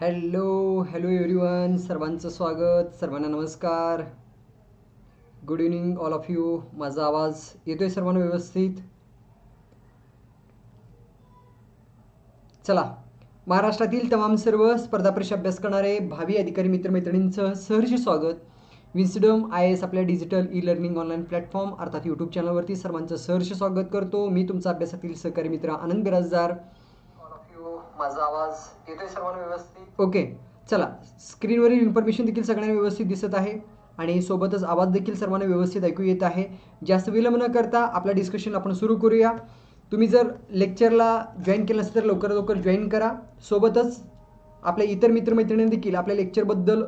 Hello hello everyone सर्वांचं स्वागत सर्वांना नमस्कार. Good evening all of you माझा आवाज येतो आहे सर्वांना व्यवस्थित? चला. महाराष्ट्रातील तमाम सर्व स्पर्धा परीक्षा अभ्यास करणारे भावी अधिकारी मित्रमैत्रिणींचं सहर्ष स्वागत. विन्सिडम आय एस आपल्या digital e learning online platform अर्थात यूट्यूब चॅनलवरती सर्वांचं सहर्ष स्वागत करतो. मी तुमचा अभ्यासातील सहकारी मित्र आनंद बिराजदार. माझा आवाज येतोय सर्वांना व्यवस्थित? ओके. चला स्क्रीनवरील इन्फॉर्मेशन देखील सगळ्यांना व्यवस्थित दिसत आहे आणि सोबतच आवाज देखील सर्वांना व्यवस्थित ऐकू येत आहे. जास्त विलंब न करता आपला डिस्कशन आपण सुरू करूया. तुम्ही जर लेक्चरला जॉईन केलं असेल तर लवकर लवकर जॉईन करा. सोबतच आपल्या इतर मित्रमैत्रिणी देखील आपल्या लेक्चरबद्दल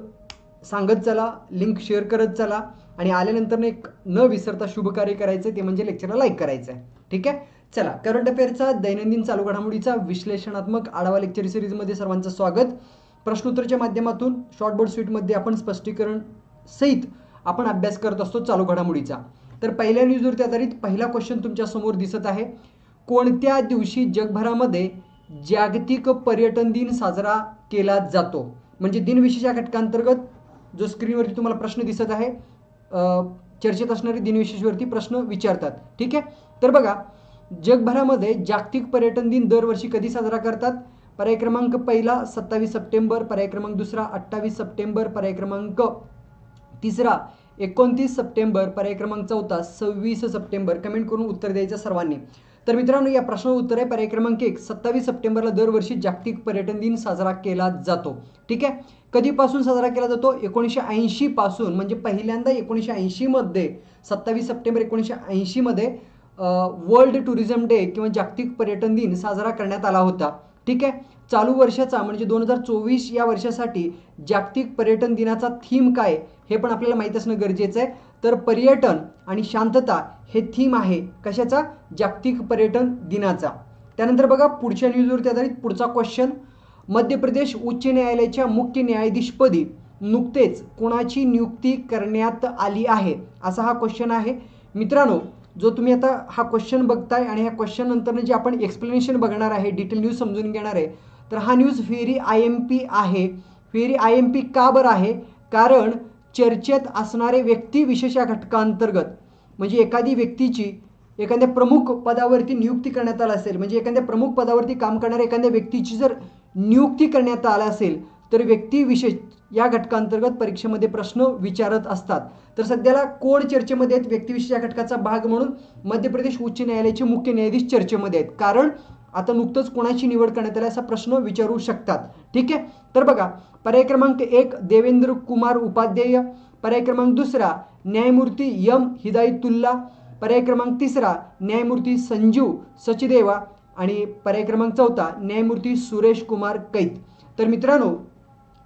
सांगत चला लिंक शेअर करत चला आणि आल्यानंतर एक न विसरता शुभ कार्य करायचं ते म्हणजे लेक्चरला लाईक करायचं आहे ठीक आहे? चला करंट अफेअरचा दैनंदिन चालू घडामोडीचा विश्लेषणात्मक आढावा लेक्चर सिरीजमध्ये सर्वांचं स्वागत. प्रश्नोत्तरच्या माध्यमातून शॉर्ट बोर्ड स्वीटमध्ये आपण स्पष्टीकरण सहित आपण अभ्यास करत असतो चालू घडामोडीचा. तर पहिल्या न्यूजवरती आधारित पहिला क्वेश्चन तुमच्यासमोर दिसत आहे. कोणत्या दिवशी जगभरामध्ये जागतिक पर्यटन दिन साजरा केला जातो? म्हणजे दिनविशेष या घटकांतर्गत जो स्क्रीनवरती तुम्हाला प्रश्न दिसत आहे चर्चेत असणारे दिनविशेषवरती प्रश्न विचारतात. ठीक आहे? तर बघा जगभरामध्ये जागतिक पर्यटन दिन दरवर्षी कधी साजरा करतात? पर्याय क्रमांक पहिला सत्तावीस सप्टेंबर पर्याय क्रमांक दुसरा अठ्ठावीस सप्टेंबर पर्याय क्रमांक तिसरा एकोणतीस सप्टेंबर पर्याय क्रमांक चौथा सव्वीस सप्टेंबर. कमेंट करून उत्तर द्यायचं सर्वांनी. तर मित्रांनो या प्रश्नाचं उत्तर आहे पर्याय क्रमांक एक सत्तावीस सप्टेंबरला दरवर्षी जागतिक पर्यटन दिन साजरा केला जातो. ठीक आहे? कधीपासून साजरा केला जातो? एकोणीसशे ऐंशी पासून म्हणजे पहिल्यांदा एकोणीसशे ऐंशीमध्ये सत्तावीस सप्टेंबर एकोणीसशे ऐंशीमध्ये वर्ल्ड टुरिझम डे किंवा जागतिक पर्यटन दिन साजरा करण्यात आला होता. ठीक आहे? चालू वर्षाचा म्हणजे दोन हजार चोवीस या वर्षासाठी जागतिक पर्यटन दिनाचा थीम काय हे पण आपल्याला माहीत असणं गरजेचं आहे. तर पर्यटन आणि शांतता हे थीम आहे कशाचा? जागतिक पर्यटन दिनाचा. त्यानंतर बघा पुढच्या न्यूजवरती आधारित पुढचा क्वेश्चन मध्य प्रदेश उच्च न्यायालयाच्या मुख्य न्यायाधीशपदी नुकतेच कोणाची नियुक्ती करण्यात आली आहे? असा हा क्वेश्चन आहे. मित्रांनो जो तुम्ही आता हा क्वेश्चन बघताय आणि ह्या क्वेश्चन नंतर जे आपण एक्सप्लेनेशन बघणार आहे डिटेल न्यूज समजून घेणार आहे तर हा न्यूज फेरी आय एम पी आहे. फेरी आय एम पी का बरं आहे? कारण चर्चेत असणारे व्यक्तिविशेष या घटकांतर्गत म्हणजे एखादी व्यक्तीची एखाद्या प्रमुख पदावरती नियुक्ती करण्यात आला असेल म्हणजे एखाद्या प्रमुख पदावरती काम करणाऱ्या एखाद्या व्यक्तीची जर नियुक्ती करण्यात आला असेल तर व्यक्तिविशेष या घटकांतर्गत परीक्षेमध्ये प्रश्न विचारत असतात. तर सध्याला कोड चर्चेमध्ये आहेत व्यक्तिविशेष या घटकाचा भाग म्हणून मध्य प्रदेश उच्च न्यायालयाचे मुख्य न्यायाधीश चर्चेमध्ये आहेत. कारण आता नुकतंच कोणाची निवड करण्यात आली असा प्रश्न विचारू शकतात. ठीक आहे? तर बघा पर्याय क्रमांक एक देवेंद्र कुमार उपाध्याय. पर्याय क्रमांक दुसरा न्यायमूर्ती यम हिदायतुल्ला. पर्याय क्रमांक तिसरा न्यायमूर्ती संजीव सचदेवा. आणि पर्याय क्रमांक चौथा न्यायमूर्ती सुरेश कुमार कैत. तर मित्रांनो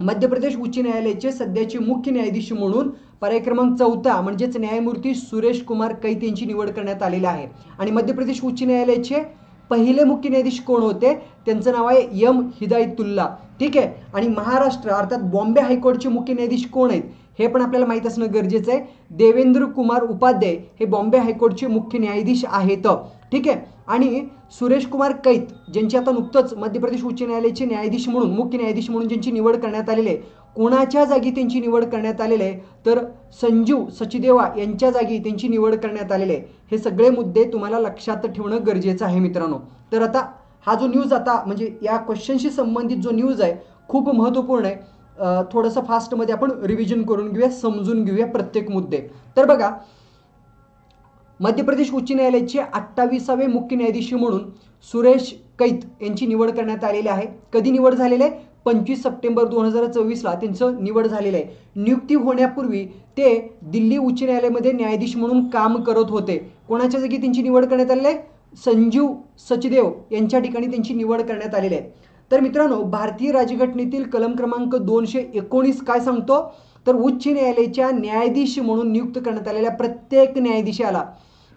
मध्य प्रदेश उच्च न्यायालयाचे सध्याचे मुख्य न्यायाधीश म्हणून पर्याय क्रमांक चौथा म्हणजेच न्यायमूर्ती सुरेश कुमार कैत यांची निवड करण्यात आलेली आहे. आणि मध्य प्रदेश उच्च न्यायालयाचे पहिले मुख्य न्यायाधीश कोण होते? त्यांचं नाव आहे यम हिदायतुल्ला. ठीक आहे? आणि महाराष्ट्र अर्थात बॉम्बे हायकोर्टचे मुख्य न्यायाधीश कोण आहेत? हे पण आपल्याला माहीत असणं गरजेचं आहे. देवेंद्र कुमार उपाध्याय हे बॉम्बे हायकोर्टचे मुख्य न्यायाधीश आहेत. ठीक आहे? आणि सुरेश कुमार कैत ज्यांची आता नुकतंच मध्य प्रदेश उच्च न्यायालयाचे न्यायाधीश म्हणून मुख्य न्यायाधीश म्हणून ज्यांची निवड करण्यात आलेली आहे कोणाच्या जागी त्यांची निवड करण्यात आलेली आहे? तर संजीव सचिदेवा यांच्या जागी त्यांची निवड करण्यात आलेली आहे. हे सगळे मुद्दे तुम्हाला लक्षात ठेवणं गरजेचं आहे मित्रांनो. तर आता हा जो न्यूज आता म्हणजे या क्वेश्चनशी संबंधित जो न्यूज आहे खूप महत्त्वपूर्ण आहे. थोडंसं फास्टमध्ये आपण रिव्हिजन करून घेऊया समजून घेऊया प्रत्येक मुद्दे. तर बघा मध्य प्रदेश उच्च न्यायालयाचे अठ्ठावीसावे मुख्य न्यायाधीश म्हणून सुरेश कैत यांची निवड करण्यात आलेली आहे. कधी निवड झालेली आहे? पंचवीस सप्टेंबर दोन हजार चोवीसला त्यांचं निवड झालेलं आहे. नियुक्ती होण्यापूर्वी ते दिल्ली उच्च न्यायालयामध्ये न्यायाधीश म्हणून काम करत होते. कोणाच्या जागी त्यांची निवड करण्यात आलेली आहे? संजीव सचदेव यांच्या ठिकाणी त्यांची निवड करण्यात आलेली आहे. तर मित्रांनो भारतीय राजघटनेतील कलम क्रमांक दोनशे एकोणीस काय सांगतो? तर उच्च न्यायालयाच्या न्यायाधीश म्हणून नियुक्त करण्यात आलेल्या प्रत्येक न्यायाधीशाला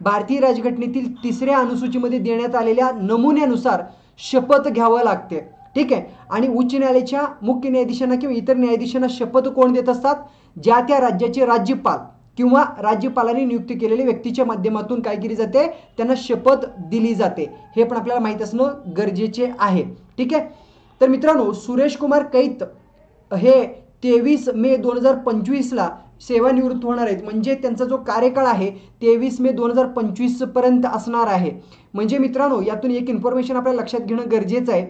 भारतीय राजघटनेतील तिसऱ्या अनुसूचीमध्ये देण्यात आलेल्या नमुन्यानुसार शपथ घ्यावं लागते. ठीक आहे? आणि उच्च न्यायालयाच्या मुख्य न्यायाधीशांना किंवा इतर न्यायाधीशांना शपथ कोण देत असतात? ज्या त्या राज्याचे राज्यपाल किंवा राज्यपालाने नियुक्त केलेल्या व्यक्तीच्या माध्यमातून काय केली जाते? त्यांना शपथ दिली जाते. हे पण आपल्याला माहीत असणं गरजेचे आहे. ठीक आहे? तर मित्रांनो सुरेश कुमार कैत हे तेवीस मे दोन हजार पंचवीसला सेवानिवृत्त होणार आहेत. म्हणजे त्यांचा जो कार्यकाळ आहे तेवीस मे दोन हजार पंचवीसपर्यंत असणार आहे. म्हणजे मित्रांनो यातून एक इन्फॉर्मेशन आपल्याला लक्षात घेणं गरजेचं आहे.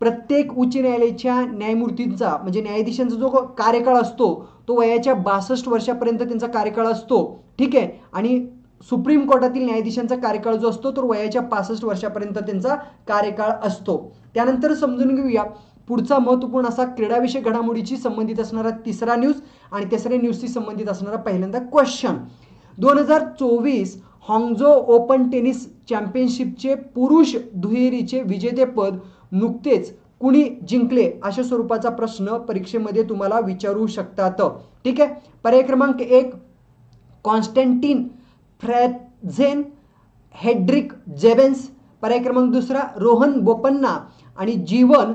प्रत्येक उच्च न्यायालयाच्या न्यायमूर्तींचा म्हणजे न्यायाधीशांचा जो कार्यकाळ असतो तो वयाच्या बासष्ट वर्षापर्यंत त्यांचा कार्यकाळ असतो. ठीक आहे? आणि सुप्रीम कोर्टातील न्यायाधीशांचा कार्यकाळ जो असतो तो वयाच्या पासष्ट वर्षापर्यंत त्यांचा कार्यकाळ असतो. त्यानंतर समजून घेऊया. पुढचा महत्त्वपूर्ण असा क्रीडाविषयक घडामोडीची संबंधित असणारा तिसरा न्यूज आणि तिसऱ्या न्यूजशी संबंधित असणारा पहिल्यांदा क्वेश्चन दोन हजार चोवीस हॉंगझो ओपन टेनिस चॅम्पियनशिपचे पुरुष दुहेरीचे विजेतेपद नुकतेच कुणी जिंकले अशा स्वरूपाचा प्रश्न परीक्षेमध्ये तुम्हाला विचारू शकतात. ठीक आहे? पर्याय क्रमांक एक कॉन्स्टँटिन फ्रॅझेन हेड्रिक जेबेन्स. पर्याय क्रमांक दुसरा रोहन बोपन्ना आणि जीवन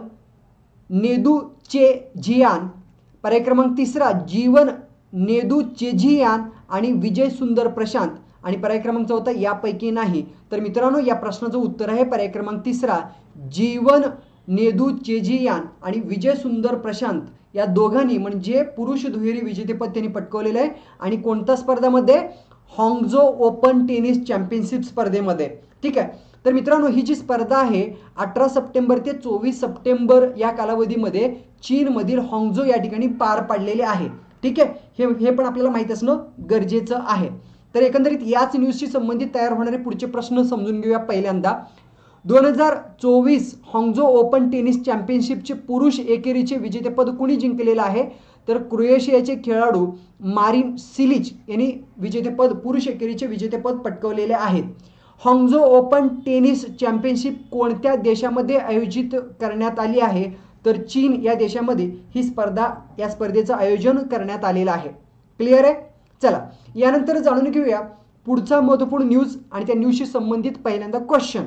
नेदू चेझियान पर्याय क्रमांक तिसरा जीवन नेदू चेझियान आणि विजय सुंदर प्रशांत. आणि पर्याय क्रमांक चौथा यापैकी नाही. तर मित्रांनो या प्रश्नाचं उत्तर आहे पर्याय क्रमांक तिसरा जीवन नेदू चेझियान आणि विजय सुंदर प्रशांत. या दोघांनी म्हणजे पुरुष दुहेरी विजेतेपद त्यांनी पटकवलेलं आहे. आणि कोणत्या स्पर्धामध्ये? हॉंगझो ओपन टेनिस चॅम्पियनशिप स्पर्धेमध्ये. ठीक आहे. तर मित्रांनो ही जी स्पर्धा आहे अठरा सप्टेंबर ते चोवीस सप्टेंबर या कालावधीमध्ये चीनमधील हॉंगझो या ठिकाणी पार पाडलेले आहे. ठीक आहे? हे हे पण आपल्याला माहीत असणं गरजेचं आहे. तर एकंदरीत याच न्यूजशी संबंधित तयार होणारे पुढचे प्रश्न समजून घेऊया पहिल्यांदा. दोन हजार चोवीस हॉंगझो ओपन टेनिस चॅम्पियनशिपचे पुरुष एकेरीचे विजेतेपद कुणी जिंकलेलं आहे? तर क्रोएशियाचे खेळाडू मारिन सिलिच यांनी विजेतेपद पुरुष एकेरीचे विजेतेपद पटकवलेले आहेत. हॉंगझो ओपन टेनिस चॅम्पियनशिप कोणत्या देशामध्ये आयोजित करण्यात आली आहे? तर चीन या देशामध्ये ही स्पर्धा या स्पर्धेचं आयोजन करण्यात आलेलं आहे. क्लिअर आहे? चला यानंतर जाणून घेऊया पुढचा महत्त्वपूर्ण न्यूज आणि त्या न्यूजशी संबंधित पहिल्यांदा क्वेश्चन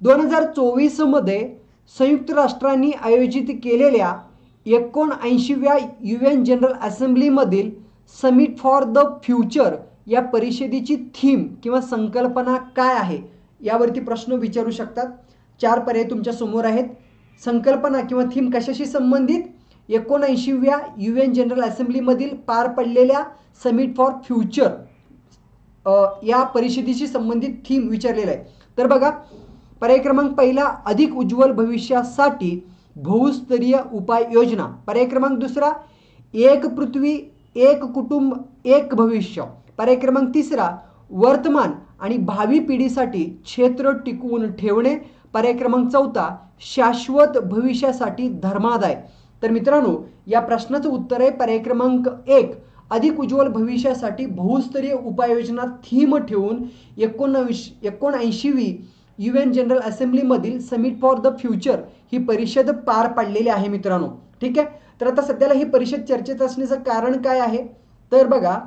दोन हजार चोवीसमध्ये संयुक्त राष्ट्रांनी आयोजित केलेल्या एकोणऐंशीव्या यू एन जनरल असेंब्लीमधील समिट फॉर द फ्युचर या परिषदेची थीम किंवा संकल्पना काय आहे यावरती प्रश्न विचारू शकतात. चार पर्याय तुमच्यासमोर आहेत. संकल्पना किंवा थीम कशाशी संबंधित? एकोणऐंशीव्या यू एन जनरल असेंब्लीमधील पार पडलेल्या समिट फॉर फ्युचर या परिषदेशी संबंधित थीम विचारलेला आहे. तर बघा पर्याय क्रमांक पहिला अधिक उज्ज्वल भविष्यासाठी बहुस्तरीय उपाययोजना. पर्याय क्रमांक दुसरा एक पृथ्वी एक कुटुंब एक भविष्य. पर्याय क्रमांक तिसरा वर्तमान आणि भावी पिढीसाठी क्षेत्र टिकवून ठेवणे. पर्याय क्रमांक चौथा शाश्वत भविष्यासाठी धर्मादाय. तर मित्रांनो या प्रश्नाचं उत्तर आहे पर्याय क्रमांक एक अधिक उज्ज्वल भविष्यासाठी बहुस्तरीय उपाययोजना थीम ठेवून एकोणऐंशी एकोणऐंशीवी यू एन जनरल असेंब्लीमधील समिट फॉर द फ्युचर ही परिषद पार पाडलेली आहे मित्रांनो. ठीक आहे? तर आता सध्याला ही परिषद चर्चेत असण्याचं कारण काय आहे? तर बघा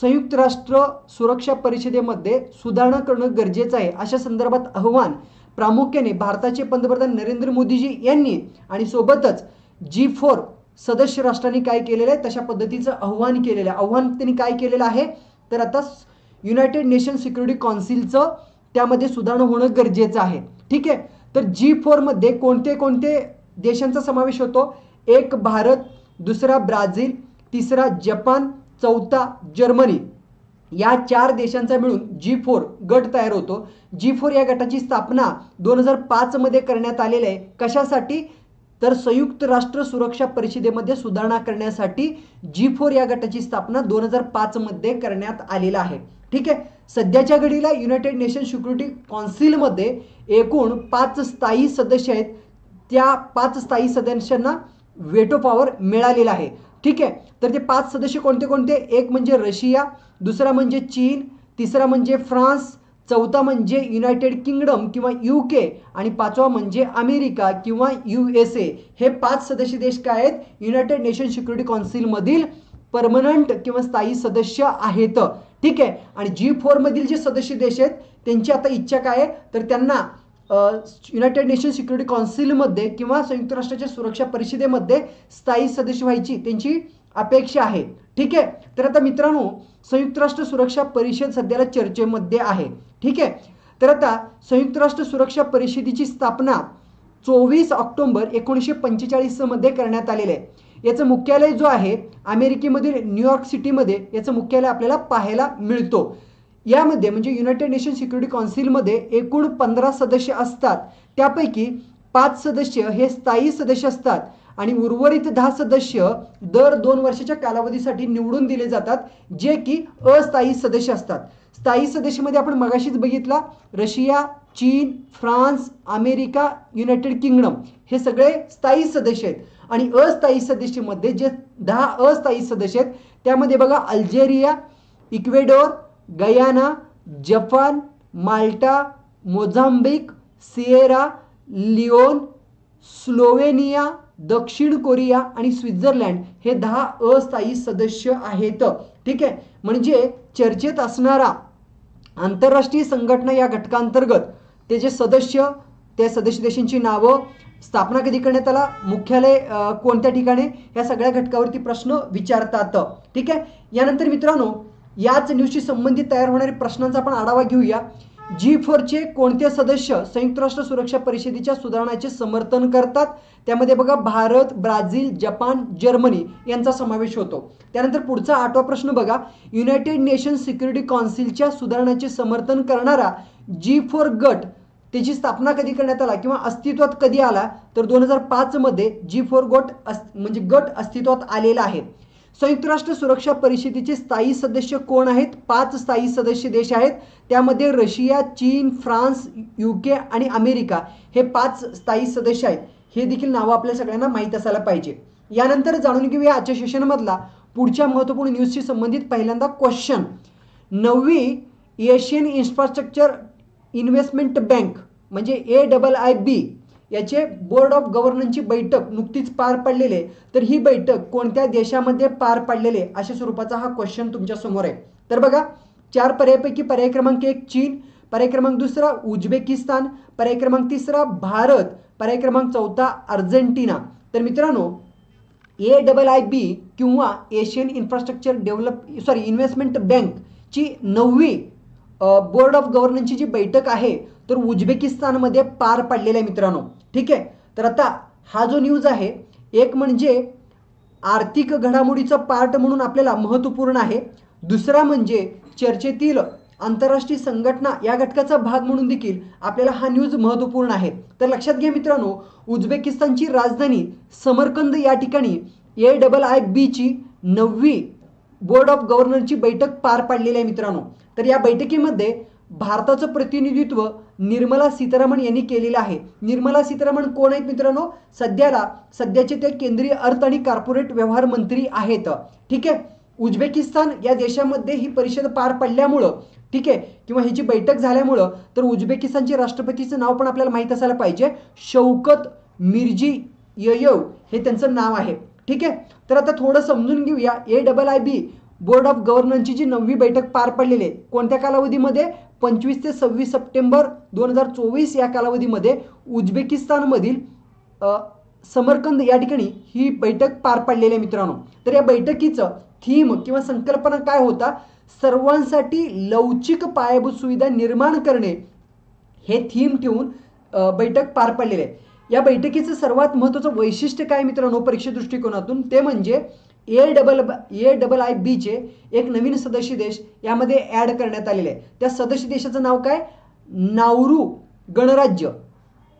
संयुक्त राष्ट्र सुरक्षा परिषदेमध्ये सुधारणा करणं गरजेचं आहे. अशा संदर्भात आव्हान प्रामुख्याने भारताचे पंतप्रधान नरेंद्र मोदीजी यांनी आणि सोबतच जी फोर सदस्य राष्ट्रांनी काय केलेलं आहे? तशा पद्धतीचं आव्हान केलेलं आहे. आव्हान त्यांनी काय केलेलं आहे? तर आता युनायटेड नेशन सिक्युरिटी कौन्सिलचं त्यामध्ये सुधारणा होणं गरजेचं आहे. ठीक आहे? तर जी फोरमध्ये कोणते कोणते देशांचा समावेश होतो? एक भारत दुसरा ब्राझील तिसरा जपान चौथा जर्मनी. या चार देशांचा मिळून जी फोर गट तयार होतो. जी फोर या गटाची स्थापना दोन हजार पाचमध्ये करण्यात आलेली आहे. कशासाठी? तर संयुक्त राष्ट्र सुरक्षा परिषदेमध्ये सुधारणा करण्यासाठी जी फोर या गटाची स्थापना दोन हजार पाचमध्ये करण्यात आलेला आहे. ठीक आहे? सध्याच्या घडीला युनायटेड नेशन सिक्युरिटी कौन्सिलमध्ये एकूण पाच स्थायी सदस्य आहेत. त्या पाच स्थायी सदस्यांना वेटो पॉवर मिळालेला आहे. ठीक आहे? तर ते पाच सदस्य कोणते कोणते? एक म्हणजे रशिया दुसरा म्हणजे चीन तिसरा म्हणजे फ्रान्स चौथा म्हणजे युनायटेड किंगडम किंवा यू के आणि पाचवा म्हणजे अमेरिका किंवा यू एस ए हे पाच सदस्य देश काय आहेत? युनायटेड नेशन सिक्युरिटी काउन्सिलमधील परमनंट किंवा स्थायी सदस्य आहेत. ठीक आहे? आणि जी फोरमधील जे सदस्य देश आहेत त्यांची आता इच्छा काय आहे? तर त्यांना युनायटेड नेशन सिक्युरिटी कौन्सिलमध्ये किंवा संयुक्त राष्ट्राच्या सुरक्षा परिषदेमध्ये स्थायी सदस्य व्हायची त्यांची अपेक्षा आहे. ठीक आहे? तर आता मित्रांनो संयुक्त राष्ट्र सुरक्षा परिषद सध्याला चर्चेमध्ये आहे. ठीक आहे? तर आता संयुक्त राष्ट्र सुरक्षा परिषदेची स्थापना चोवीस ऑक्टोबर एकोणीसशे पंचेचाळीसमध्ये करण्यात आलेलं आहे. याचं मुख्यालय जो आहे अमेरिकेमधील न्यूयॉर्क सिटीमध्ये याचं मुख्यालय आपल्याला पाहायला मिळतो. यामध्ये म्हणजे युनायटेड नेशन सिक्युरिटी काउन्सिलमध्ये एकूण पंधरा सदस्य असतात. त्यापैकी पाच सदस्य हे स्थायी सदस्य असतात आणि उर्वरित दहा सदस्य दर दोन वर्षाच्या कालावधीसाठी निवडून दिले जातात जे की अस्थायी सदस्य असतात. स्थायी सदस्यमध्ये आपण मगाशीच बघितला रशिया चीन फ्रान्स अमेरिका युनायटेड किंगडम हे सगळे स्थायी सदस्य आहेत. आणि अस्थायी सदस्यमध्ये जे दहा अस्थायी सदस्य आहेत त्यामध्ये बघा Algeria Ecuador Guyana Japan Malta Mozambique Sierra Leone Slovenia दक्षिण कोरिया आणि स्वित्झर्लंड हे दहा अस्थायी सदस्य आहेत. ठीक आहे? म्हणजे चर्चेत असणारा आंतरराष्ट्रीय संघटना या घटकांतर्गत ते जे सदस्य त्या सदस्य देशांची नावं स्थापना कधी करण्यात आला? मुख्यालय कोणत्या ठिकाणी? या सगळ्या घटकावरती प्रश्न विचारतात. ठीक आहे? यानंतर मित्रांनो याच न्यूजशी संबंधित तयार होणाऱ्या प्रश्नांचा आपण आढावा घेऊया. जी फोरचे कोणते सदस्य संयुक्त राष्ट्र सुरक्षा परिषदेच्या सुधारणाचे समर्थन करतात? त्यामध्ये बघा भारत ब्राझील जपान जर्मनी यांचा समावेश होतो. त्यानंतर पुढचा आठवा प्रश्न बघा. युनायटेड नेशन सिक्युरिटी कौन्सिलच्या सुधारणाचे समर्थन करणारा जी फोर गट त्याची स्थापना कधी करण्यात आला किंवा अस्तित्वात कधी आला? तर दोन हजार पाचमध्ये जी फोर गट अस म्हणजे गट अस्तित्वात आलेला आहे. संयुक्त राष्ट्र सुरक्षा परिषदेचे स्थायी सदस्य कोण आहेत? पाच स्थायी सदस्य देश आहेत. त्यामध्ये रशिया चीन फ्रान्स युके आणि अमेरिका हे पाच स्थायी सदस्य आहेत. हे देखील नावं आपल्या सगळ्यांना माहीत असायला पाहिजे. यानंतर जाणून घेऊया आजच्या सेशनमधला पुढच्या महत्त्वपूर्ण न्यूजशी संबंधित पहिल्यांदा क्वेश्चन नववी एशियन इन्फ्रास्ट्रक्चर इन्व्हेस्टमेंट बँक म्हणजे ए डबल आय बी याचे बोर्ड ऑफ गव्हर्नरची बैठक नुकतीच पार पडलेली आहे. तर ही बैठक कोणत्या देशामध्ये पार पडलेले अशा स्वरूपाचा हा क्वेश्चन तुमच्यासमोर आहे. तर बघा चार पर्यायपैकी पर्याय क्रमांक एक चीन पर्याय क्रमांक दुसरा उझबेकिस्तान पर्याय क्रमांक तिसरा भारत पर्याय क्रमांक चौथा अर्जेंटिना. तर मित्रांनो ए डबल आय बी किंवा Asian infrastructure develop sorry investment बँकची नववी बोर्ड ऑफ गव्हर्नन्सची जी बैठक आहे तर उझबेकिस्तानमध्ये पार पडलेला आहे मित्रांनो. ठीक आहे? तर आता हा जो न्यूज आहे एक म्हणजे आर्थिक घडामोडीचा पार्ट म्हणून आपल्याला महत्त्वपूर्ण आहे. दुसरा म्हणजे चर्चेतील आंतरराष्ट्रीय संघटना या घटकाचा भाग म्हणून देखील आपल्याला हा न्यूज महत्त्वपूर्ण आहे. तर लक्षात घ्या मित्रांनो उझबेकिस्तानची राजधानी समरकंद या ठिकाणी ए डबल आय बीची नववी बोर्ड ऑफ गव्हर्नरची बैठक पार पाडलेली आहे मित्रांनो. तर या बैठकीमध्ये भारताचं प्रतिनिधित्व निर्मला सीतारामन यांनी केलेलं आहे. निर्मला सीतारामन कोण आहेत मित्रांनो? सध्याला सध्याचे ते केंद्रीय अर्थ आणि कॉर्पोरेट व्यवहार मंत्री आहेत. ठीक आहे? उझबेकिस्तान या देशामध्ये ही परिषद पार पडल्यामुळं ठीक आहे? किंवा ह्याची बैठक झाल्यामुळं तर उझबेकिस्तानचे राष्ट्रपतीचं नाव पण आपल्याला माहीत असायला पाहिजे. शौकत मिर्जी ययव हे त्यांचं नाव आहे. ठीक आहे? तर आता थोडं समजून घेऊया. A double I B board of गव्हर्नरची जी नववी बैठक पार पडलेली आहे कोणत्या कालावधीमध्ये? पंचवीस ते सव्वीस सप्टेंबर दोन हजार चोवीस या कालावधीमध्ये उझबेकिस्तानमधील समरकंद या ठिकाणी ही बैठक पार पडलेली आहे मित्रांनो. तर या बैठकीचं थीम किंवा संकल्पना काय होता? सर्वांसाठी लवचिक पायाभूत सुविधा निर्माण करणे हे थीम ठेवून बैठक पार पडलेली आहे. या बैठकीचं सर्वात महत्त्वाचं वैशिष्ट्य काय मित्रांनो परीक्षा दृष्टिकोनातून? ते म्हणजे A double A double I बीचे एक नवीन सदस्य देश यामध्ये ॲड करण्यात आलेले आहे त्या सदस्य देशाचं नाव काय? नावरू गणराज्य.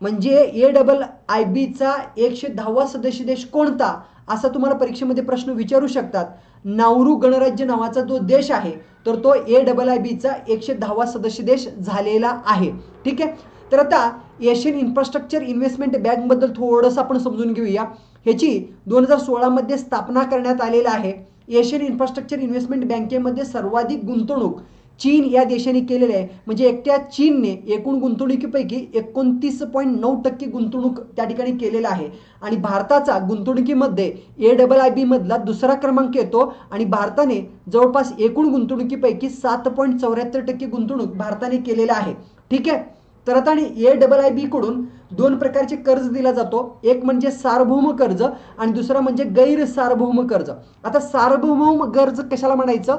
म्हणजे ए डबल आय बीचा एकशे दहावा सदस्य देश कोणता? असा तुम्हाला परीक्षेमध्ये प्रश्न विचारू शकतात. नावरू गणराज्य नावाचा जो देश आहे तर तो ए डबल आय बीचा एकशे दहावा सदस्य देश झालेला आहे. ठीक आहे? तर आता एशियन इन्फ्रास्ट्रक्चर इन्व्हेस्टमेंट बँकबद्दल थोडंसं आपण समजून घेऊया. ह्याची दोन हजार सोळामध्ये स्थापना करण्यात आलेला आहे. एशियन इन्फ्रास्ट्रक्चर इन्व्हेस्टमेंट बँकेमध्ये सर्वाधिक गुंतवणूक चीन या देशाने केलेले आहे. म्हणजे एकट्या चीनने एकूण गुंतवणुकीपैकी एकोणतीस पॉईंट नऊ टक्के गुंतवणूक त्या ठिकाणी केलेला आहे. आणि भारताचा गुंतवणुकीमध्ये ए डबल आय बीमधला दुसरा क्रमांक येतो आणि भारताने जवळपास एकूण गुंतवणुकीपैकी सात पॉईंट चौऱ्याहत्तर टक्के गुंतवणूक भारताने केलेला आहे. ठीक आहे? तर आता आणि ए डबल आय बीकडून दोन प्रकारचे कर्ज दिला जातो. एक म्हणजे सार्वभौम कर्ज आणि दुसरा म्हणजे गैरसार्वभौम कर्ज. आता सार्वभौम कर्ज कशाला म्हणायचं?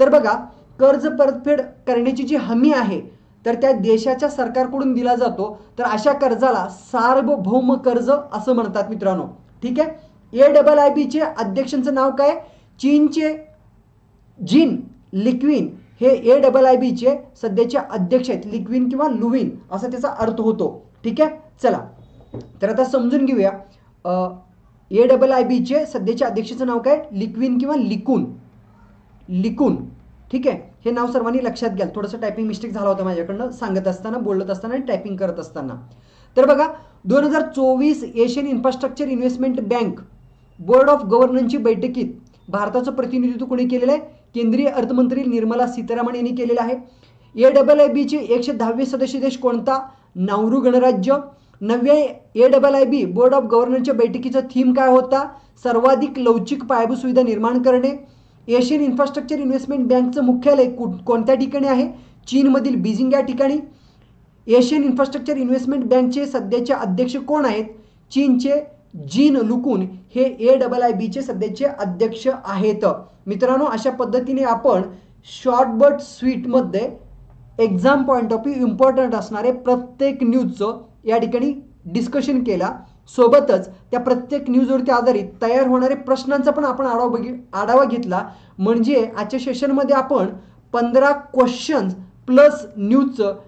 तर बघा कर्ज परतफेड करण्याची जी हमी आहे तर त्या देशाच्या सरकारकडून दिला जातो. तर अशा कर्जाला सार्वभौम कर्ज असं म्हणतात मित्रांनो. ठीक आहे? ए डबल आय बीचे अध्यक्षांचं नाव काय? चीनचे जिन लिक्विन. हे ए डबल आय बीचे सध्याचे अध्यक्ष आहेत लिक्विन किंवा लुविन असा त्याचा अर्थ होतो. ठीक आहे? चला. तर आता समजून घेऊया. ए डबल आय बीचे सध्याच्या अध्यक्षाचं नाव काय? लिक्विन किंवा लिकून. लिकून. ठीक आहे? हे नाव सर्वांनी लक्षात घ्याल. थोडंसं टायपिंग मिस्टेक झाला होता माझ्याकडनं. सांगत असताना बोलत असताना आणि टायपिंग करत असताना. तर बघा दोन हजार चोवीस Asian infrastructure investment bank board of गव्हर्नरची बैठकीत भारताचं प्रतिनिधित्व कोणी केलेलं आहे? केंद्रीय अर्थमंत्री निर्मला सीतारामन यांनी केलेलं आहे. ए डबल आय बीचे एकशे दहावीस सदस्य देश कोणता? नावरू गणराज्य. नवव्या A double I B board of गव्हर्नरच्या बैठकीचा थीम काय होता? सर्वाधिक लवचिक पायाभूत सुविधा निर्माण करणे. एशियन इन्फ्रास्ट्रक्चर इन्व्हेस्टमेंट बँकचं मुख्यालय कु कोणत्या ठिकाणी आहे? चीनमधील बीजिंग या ठिकाणी. एशियन इन्फ्रास्ट्रक्चर इन्व्हेस्टमेंट बँकचे सध्याचे अध्यक्ष कोण आहेत? चीनचे जीन लुकून हे ए डबल आय बीचे सध्याचे अध्यक्ष आहेत. मित्रांनो अशा पद्धतीने आपण शॉर्ट बट स्वीटमध्ये exam point of view important असणारे प्रत्येक न्यूजचं या ठिकाणी डिस्कशन केला. सोबतच त्या प्रत्येक न्यूजवरती आधारित तयार होणारे प्रश्नांचा पण आपण आढावा बघि आढावा घेतला. म्हणजे आजच्या सेशनमध्ये आपण पंधरा क्वेश्चन्स प्लस न्यूजचं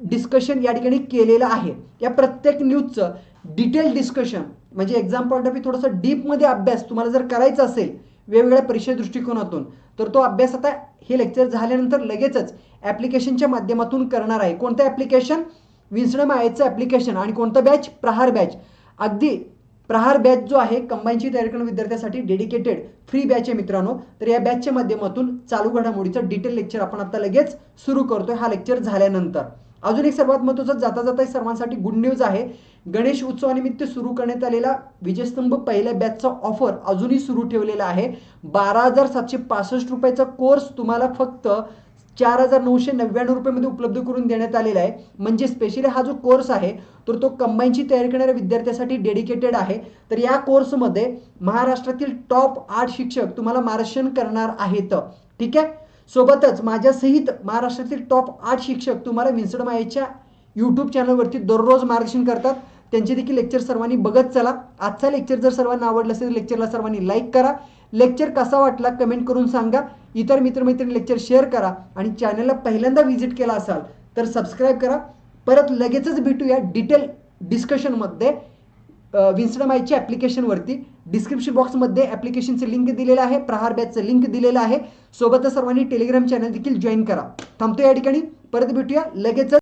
डिस्कशन या ठिकाणी केलेलं आहे. या प्रत्येक न्यूजचं डिटेल डिस्कशन म्हणजे एक्झाम पॉईंट ऑफ व्ह्यू थोडंसं डीपमध्ये अभ्यास तुम्हाला जर करायचा असेल वेगवेगळ्या परीक्षा दृष्टिकोनातून तर तो अभ्यास आता हे लेक्चर झाल्यानंतर लगेचच ॲप्लिकेशनच्या माध्यमातून करणार आहे. कोणतं ॲप्लिकेशन विन्सडम आयचं ॲप्लिकेशन आणि कोणतं बॅच प्रहार बॅच अगदी प्रहार बॅच जो आहे कंबाईनची तयारी करणं विद्यार्थ्यांसाठी डेडिकेटेड फ्री बॅच आहे मित्रांनो. तर या बॅचच्या माध्यमातून चालू घडामोडीचं डिटेल लेक्चर आपण आता लगेच सुरू करतोय. हा लेक्चर झाल्यानंतर. अजून एक सर्वात महत्त्वाचं जाता जाता सर्वांसाठी गुड न्यूज आहे. गणेश उत्सवानिमित्त सुरू करण्यात आलेला विजयस्तंभ पहिल्या बॅचचा ऑफर अजूनही सुरू ठेवलेला आहे. बारा हजार सातशे पासष्ट रुपयाचा कोर्स तुम्हाला फक्त चार हजार नऊशे नव्याण्णव रुपयामध्ये उपलब्ध करून देण्यात आलेला आहे. म्हणजे स्पेशली हा जो कोर्स आहे तर तो कंबाईनची तयारी करणाऱ्या विद्यार्थ्यासाठी डेडिकेटेड आहे. तर या कोर्समध्ये महाराष्ट्रातील टॉप आठ शिक्षक तुम्हाला मार्गदर्शन करणार आहेत. ठीक आहे? सोबतच माझ्यासहित महाराष्ट्रातील टॉप आठ शिक्षक तुम्हाला विन्सड मायेच्या यूट्यूब चॅनलवरती दररोज मार्गदर्शन करतात. त्यांचे देखील लेक्चर सर्वांनी बघत चला. आजचा लेक्चर जर सर्वांना आवडलं असेल तर लेक्चरला सर्वांनी लाईक करा. लेक्चर कसा वाटला कमेंट करून सांगा. इतर मित्रमैत्रिणी लेक्चर शेअर करा आणि चॅनलला पहिल्यांदा व्हिजिट केला असाल तर सबस्क्राईब करा. परत लगेचच भेटूया डिटेल डिस्कशनमध्ये विन्स्टमायच्या ॲप्लिकेशनवरती डिस्क्रिप्शन बॉक्समध्ये ॲप्लिकेशनचं लिंक दिलेलं आहे प्रहार बॅचचं लिंक दिलेलं आहे. सोबतच सर्वांनी टेलिग्राम चॅनल देखील जॉईन करा. थांबतो या ठिकाणी परत भेटूया. लगेचच